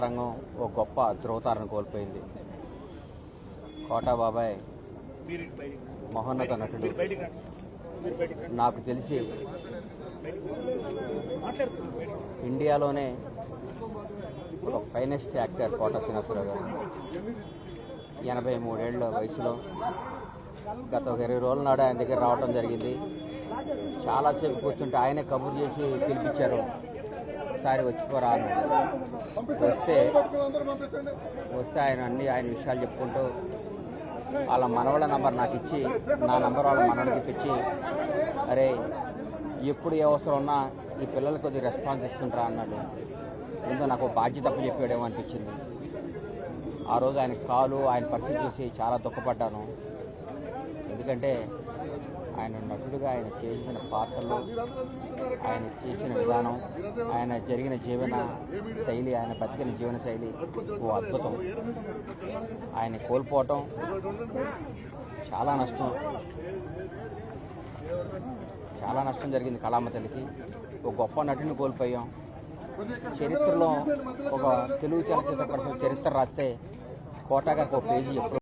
రంగం ఒక గొప్ప ధ్రువతారను కోల్పోయింది. కోటా బాబాయ్ మహోన్నత నటుడు నాకు తెలిసి ఇండియాలోనే ఒక ఫైనెస్ట్ యాక్టర్ కోట శ్రీనివాసరావు గారు. ఎనభై మూడేళ్ళ వయసులో గత ఒక ఇరవై రోజుల నాడు ఆయన దగ్గర రావడం జరిగింది. చాలాసేపు కూర్చుంటే ఆయనే కబుర్ చేసి పిలిపించారు. ఒకసారి వచ్చిపోరా వస్తే వస్తే ఆయన అన్ని ఆయన విషయాలు చెప్పుకుంటూ వాళ్ళ మనవళ్ళ నంబర్ నాకు ఇచ్చి నా నంబర్ వాళ్ళ మనవడికి ఇచ్చి అరే ఎప్పుడు ఏ అవసరం ఉన్నా ఈ పిల్లలు కొద్దిగా రెస్పాన్స్ ఇస్తుంటారా అన్నాడు. ఏందో నాకు బాధ్యత అప్పు చెప్పాడేమో అనిపించింది. ఆ రోజు ఆయన కాలు ఆయన పరిస్థితి చూసి చాలా దుఃఖపడ్డాను. ఎందుకంటే ఆయన నటుడుగా ఆయన చేసిన పాత్రలు ఆయన చేసిన విధానం ఆయన జరిగిన జీవన శైలి ఆయన బతికిన జీవన శైలి ఓ అద్భుతం. ఆయన కోల్పోవటం చాలా నష్టం. చాలా నష్టం జరిగింది కళామ తల్లికి. ఒక గొప్ప నటుని కోల్పోయాం. చరిత్రలో ఒక తెలుగు చలచిత్ర పరిశ్రమ చరిత్ర రాస్తే కోటా ఒక పేజీ ఎప్పుడు